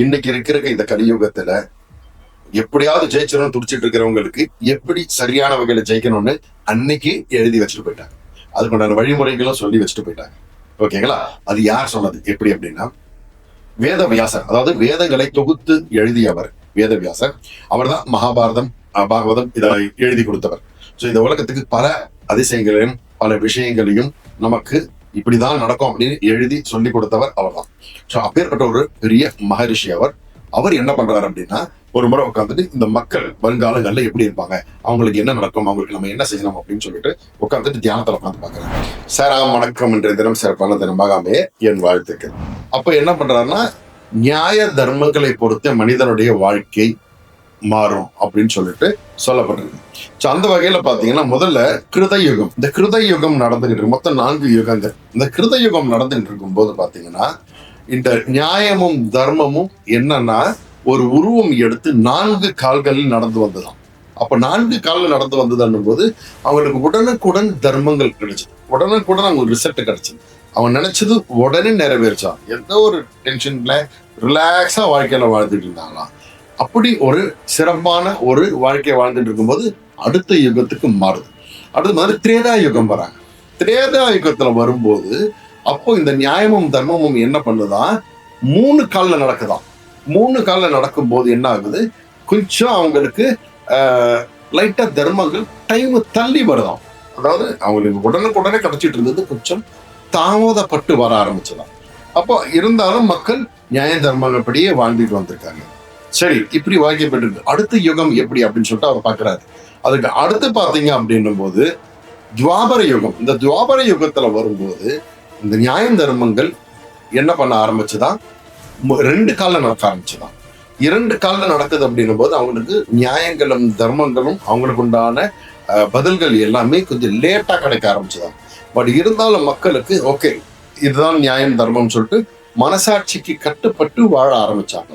இன்னைக்கு இருக்கிற இந்த கலியுகத்துல எப்படியாவது ஜெயிச்சிடணும் துடிச்சிட்டு இருக்கிறவங்களுக்கு எப்படி சரியான வகையில ஜெயிக்கணும்னு அன்னைக்கு எழுதி வச்சுட்டு போயிட்டாங்க. அதுக்குண்டான வழிமுறைகளும் சொல்லி வச்சுட்டு போயிட்டாங்க. ஓகேங்களா? அது யார் சொன்னது? எப்படி அப்படின்னா வேதவியாசர் அதாவது வேதங்களை தொகுத்து எழுதியவர் வேதவியாசர். அவர்தான் மகாபாரதம் பாகவதம் இதை எழுதி கொடுத்தவர். ஸோ இந்த உலகத்துக்கு பல அதிசயங்களையும் பல விஷயங்களையும் நமக்கு இப்படிதான் நடக்கும் அப்படின்னு எழுதி சொல்லி கொடுத்தவர் அவர்தான். ஸோ அப்பேற்பட்ட ஒரு பெரிய மகரிஷி அவர். அவர் என்ன பண்றாரு அப்படின்னா ஒரு முறை உட்காந்துட்டு இந்த மக்கள் வருங்காலங்கள்ல எப்படி இருப்பாங்க? அவங்களுக்கு என்ன நடக்கும்? அவங்களுக்கு நம்ம என்ன செய்யணும் அப்படின்னு சொல்லிட்டு உட்காந்துட்டு தியானத்துல உட்காந்து பார்க்குறாங்க சாராம் வணக்கம் என்ற தினம் சிறப்பான தினமாக என் வாழ்த்துக்கள். அப்ப என்ன பண்றாருன்னா நியாய தர்மங்களை பொறுத்து மனிதனுடைய வாழ்க்கை மாறும் அப்படின்னு சொல்லிட்டு சொல்லப்பட்டிருக்கு. ஸோ அந்த வகையில பாத்தீங்கன்னா முதல்ல கிருத யுகம் இந்த கிருத யுகம் நடந்துகிட்டு இருக்கு. மொத்தம் நான்கு யுகங்கள். இந்த கிருத யுகம் நடந்துகிட்டு இருக்கும்போது பாத்தீங்கன்னா இந்த நியாயமும் தர்மமும் என்னன்னா ஒரு உருவம் எடுத்து நான்கு கால்களில் நடந்து வந்ததாம். அப்ப நான்கு காலில் நடந்து வந்ததுன்னும் போது அவங்களுக்கு உடனுக்குடன் தர்மங்கள் கிடைச்சது. உடனுக்குடன் அவங்களுக்கு ரிசல்ட் கிடைச்சது. அவன் நினைச்சது உடனே நிறைவேறிச்சான் எந்த ஒரு டென்ஷன்ல ரிலாக்ஸா வாழ்க்கையில வாழ்ந்துட்டு இருந்தாங்களாம். அப்படி ஒரு சிறப்பான ஒரு வாழ்க்கையை வாழ்ந்துட்டு இருக்கும்போது அடுத்த யுகத்துக்கு மாறுது. அடுத்த மாதிரி திரேதா யுகம் வராங்க. திரேதா யுகத்துல வரும்போது அப்போ இந்த நியாயமும் தர்மமும் என்ன பண்ணுதான் மூணு காலில் நடக்குதாம் மூணு காலில் நடக்கும்போது என்ன ஆகுது? கொஞ்சம் அவங்களுக்கு லைட்டாக தர்மங்கள் டைம் தள்ளி வருதாம் அதாவது அவங்களுக்கு உடனுக்குடனே கிடைச்சிட்டு இருந்தது கொஞ்சம் தாமதப்பட்டு வர ஆரம்பிச்சதான் அப்போ இருந்தாலும் மக்கள் நியாய தர்மங்கப்படியே வாழ்ந்துட்டு வந்திருக்காங்க. சரி இப்படி வாழ்க்கைப்பட்டு அடுத்த யுகம் எப்படி அப்படின்னு சொல்லிட்டு அவர் பார்க்கறாரு. அதுக்கு அடுத்து பாத்தீங்க அப்படின்னும் போது துவாபர யுகம். இந்த துவாபர யுகத்துல வரும்போது இந்த நியாய தர்மங்கள் என்ன பண்ண ஆரம்பிச்சுதான் ரெண்டு காலில் நடக்க ஆரம்பிச்சுதான் இரண்டு காலில் நடக்குது அப்படின்னும் போது அவங்களுக்கு நியாயங்களும் தர்மங்களும் அவங்களுக்கு உண்டான பதில்கள் எல்லாமே கொஞ்சம் லேட்டாக கிடைக்க ஆரம்பிச்சுதான் பட் இருந்தாலும் மக்களுக்கு ஓகே இதுதான் நியாயம் தர்மம்னு சொல்லிட்டு மனசாட்சிக்கு கட்டுப்பட்டு வாழ ஆரம்பிச்சாங்க.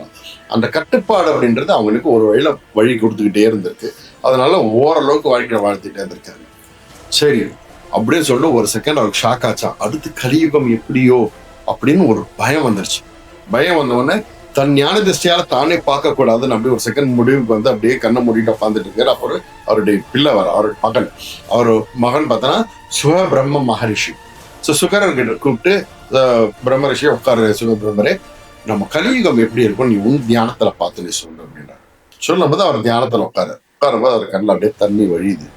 அந்த கட்டுப்பாடு அப்படின்றது அவங்களுக்கு ஒரு வழியில வழி கொடுத்துக்கிட்டே இருந்திருக்கு. அதனால ஓரளவுக்கு வாழ்க்கையை வாழ்த்துட்டே இருந்திருக்காங்க. சரி அப்படின்னு சொல்லி ஒரு செகண்ட் அவருக்கு ஷாக் ஆச்சான் அடுத்து கலியுகம் எப்படியோ அப்படின்னு ஒரு பயம் வந்துருச்சு. பயம் வந்தவொடனே தன் ஞான திருஷ்டியால தானே பார்க்க கூடாதுன்னு அப்படியே ஒரு செகண்ட் முடிவுக்கு வந்து அப்படியே கண்ணை மூடிட்டு உட்காந்துட்டு இருக்காரு. அப்புறம் அவருடைய பிள்ளை வர அவருடைய மகன். அவர் மகன் பார்த்தோன்னா சுகபிரம்ம மகரிஷி. ஸோ சுகரன் கிட்ட கூப்பிட்டு பிரம்ம ரிஷி உட்கார சிவபிரமரே நம்ம கலியுகம் எப்படி இருக்கும்? நீ உன் தியானத்துல பார்த்து நீ சொல்லு அப்படின்னா சொல்லும்போது அவர் தியானத்துல உட்காரு உட்காரும்போது அவர் கண்ணில் அப்படியே தண்ணி வழியுது.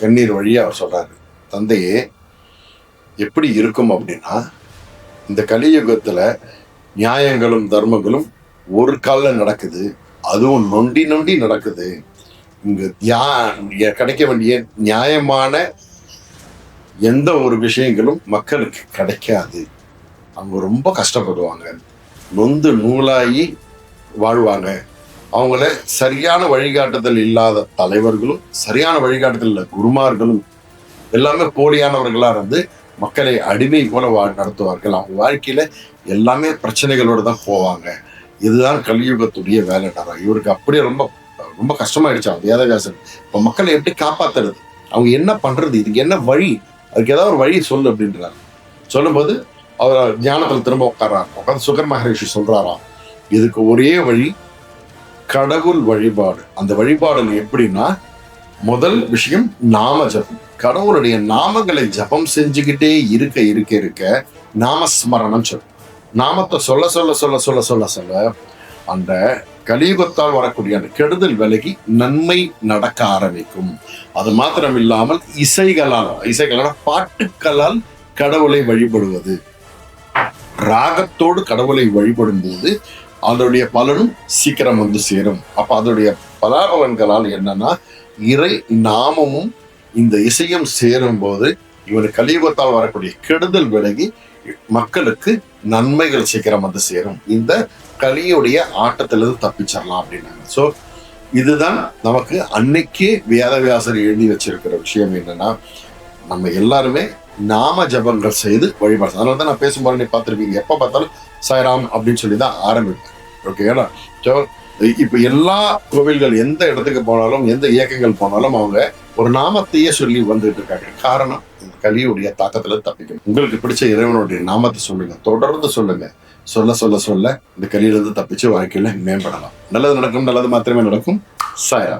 கண்ணீர் வழியே அவர் சொல்றாரு தந்தையே எப்படி இருக்கும் அப்படின்னா இந்த கலியுகத்துல நியாயங்களும் தர்மங்களும் ஒரு காலில் நடக்குது. அதுவும் நொண்டி நொண்டி நடக்குது. இங்கே தியா கிடைக்க வேண்டிய நியாயமான எந்த ஒரு விஷயங்களும் மக்களுக்கு கிடைக்காது. அவங்க ரொம்ப கஷ்டப்படுவாங்க. நொந்து நூலாகி வாழ்வாங்க. அவங்கள சரியான வழிகாட்டுதல் இல்லாத தலைவர்களும் சரியான வழிகாட்டுதல் இல்ல குருமார்களும் எல்லாமே போலியானவர்களாக இருந்து மக்களை அடிமை போல வா நடத்துவார்கள். அவங்க வாழ்க்கையில எல்லாமே பிரச்சனைகளோடு தான் போவாங்க. இதுதான் கலியுகத்துடைய தரம் இவருக்கு அப்படியே ரொம்ப ரொம்ப கஷ்டமாயிடுச்சு அவன் வேதவியாசன். இப்போ மக்களை எப்படி காப்பாத்துறது? அவங்க என்ன பண்றது? இதுக்கு என்ன வழி? அதுக்கு ஏதாவது ஒரு வழி சொல்லு அப்படின்றாரு. சொல்லும்போது அவர் ஞானத்தில் திரும்ப உட்கார்றாரு. உட்காந்து சுகர் மகரிஷி சொல்றாராம் இதுக்கு ஒரே வழி கடவுள் வழிபாடு. அந்த வழிபாடு எப்படின்னா முதல் விஷயம் நாம ஜபம். கடவுளுடைய நாமங்களை ஜபம் செஞ்சுக்கிட்டே இருக்க இருக்க இருக்க நாமஸ்மரணம் சொல்லும். நாமத்தை சொல்ல சொல்ல சொல்ல சொல்ல சொல்ல சொல்ல அந்த கலியுகத்தால் வரக்கூடிய அந்த கெடுதல் விலகி நன்மை நடக்க ஆரம்பிக்கும். அது மாத்திரம் இல்லாமல் இசைகளால் இசைகளால் பாட்டுக்களால் கடவுளை வழிபடுவது. ராகத்தோடு கடவுளை வழிபடும் போது அதனுடைய பலனும் சீக்கிரம் வந்து சேரும். அப்ப அதனுடைய பலாபலன்களால் என்னன்னா இறை நாமமும் இந்த இசையும் சேரும் போது இவர் கலியுகத்தால் வரக்கூடிய கெடுதல் விலகி மக்களுக்கு நன்மைகள் சீக்கிரம் வந்து சேரும். இந்த கலியுடைய ஆட்டத்திலிருந்து தப்பிச்சிடலாம் அப்படின்னாங்க. ஸோ இதுதான் நமக்கு அன்னைக்கே வேதவியாசர் எழுதி வச்சிருக்கிற விஷயம் என்னன்னா நம்ம எல்லாருமே நாம ஜபங்கள் செய்து வழிபாடு அதனால தான் நான் பேசும்போது நீ பார்த்துருப்பீங்க. எப்போ பார்த்தாலும் சாய்ராம் அப்படின்னு சொல்லி தான் ஆரம்பிப்பேன். ஓகேங்களா ஸோ இப்போ எல்லா கோவில்கள் எந்த இடத்துக்கு போனாலும் எந்த இயக்கங்கள் போனாலும் அவங்க ஒரு நாமத்தையே சொல்லி வந்துட்டு இருக்காங்க. காரணம் இந்த கலியுடைய தாக்கத்துல தப்பிக்கணும். உங்களுக்கு பிடிச்ச இறைவனுடைய நாமத்தை சொல்லுங்க. தொடர்ந்து சொல்லுங்க. சொல்ல சொல்ல சொல்ல இந்த கலியிலிருந்து தப்பிச்சு வாழ்க்கையில மேம்படலாம். நல்லது நடக்கும் நல்லது மாத்திரமே நடக்கும். சாயா